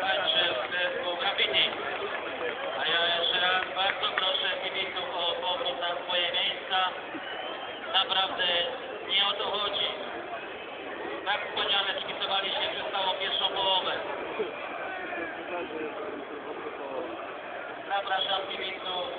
Także w zespół graffiti. A ja jeszcze raz bardzo proszę kibiców o powrót na swoje miejsca. Naprawdę nie o to chodzi. Tak wspaniale kibicowaliście przez całą pierwszą połowę. Zapraszam kibiców.